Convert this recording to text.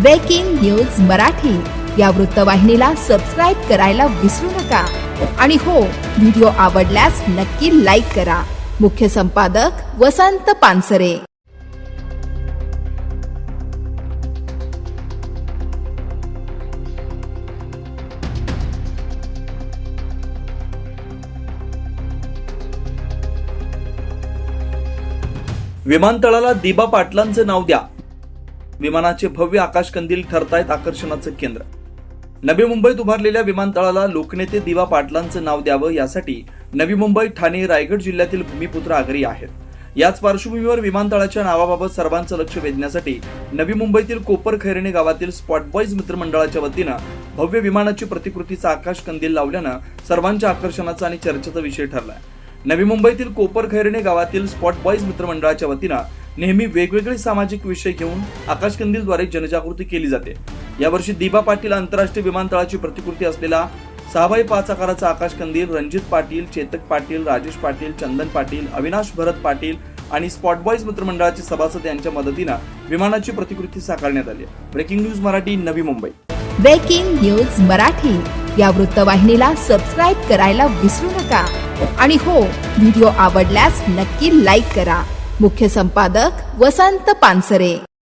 Breaking news Marathi या वृत्तवाहिनीला subscribe करायला विसरू नका. आणि हो व्हिडिओ आवडल्यास नक्की लाईक करा. मुख्य संपादक वसंत पानसरे. विमानतळाला दिबा पाटलांचे नाव द्या. विमानाचे भव्य आकाशकंदील ठरतायत आकर्षणाचं केंद्र. नवी मुंबईत उभारलेल्या विमानतळाला लोकनेते दिवा पाटलांचं नाव द्यावं यासाठी नवी मुंबई ठाणे रायगड जिल्ह्यातील भूमिपुत्र आगरी आहेत. याच पार्श्वभूमीवर विमानतळाच्या नावाबाबत सर्वांचं लक्ष वेधण्यासाठी नवी मुंबईतील कोपर खैरणे गावातील स्पॉट बॉईज मित्रमंडळाच्या वतीनं भव्य विमानाची प्रतिकृतीचा आकाश कंदील लावल्यानं सर्वांच्या आकर्षणाचा आणि चर्चेचा विषय ठरलाय. नवी मुंबईतील कोपरखैरणे गावातील स्पॉट बॉईज मित्रमंडळाच्या वतीनं नेहमी वेगवेगळे सामाजिक विषय घेऊन आकाशकंदीलद्वारे जनजागृती केली जाते. यावर्षी दिबा पाटील आंतरराष्ट्रीय विमानतळाची प्रतिकृती असलेला सहाबाई पाच आकाराचा आकाशकंदील रणजित पाटील चेतक पाटील राजेश पाटील चंदन पाटील अविनाश भरत पाटील आणि स्पॉट बॉईज मित्रमंडळाचे सभासद यांच्या मदतीनं विमानाची प्रतिकृती साकारण्यात आली breaking news Marathi Navi Mumbai. Breaking news Marathi. या वृत्तवाहिनीला सबस्क्राईब करायला विसरू नका. आणि हो व्हिडिओ आवडल्यास नक्की लाईक करा. मुख्य संपादक वसंत पानसरे.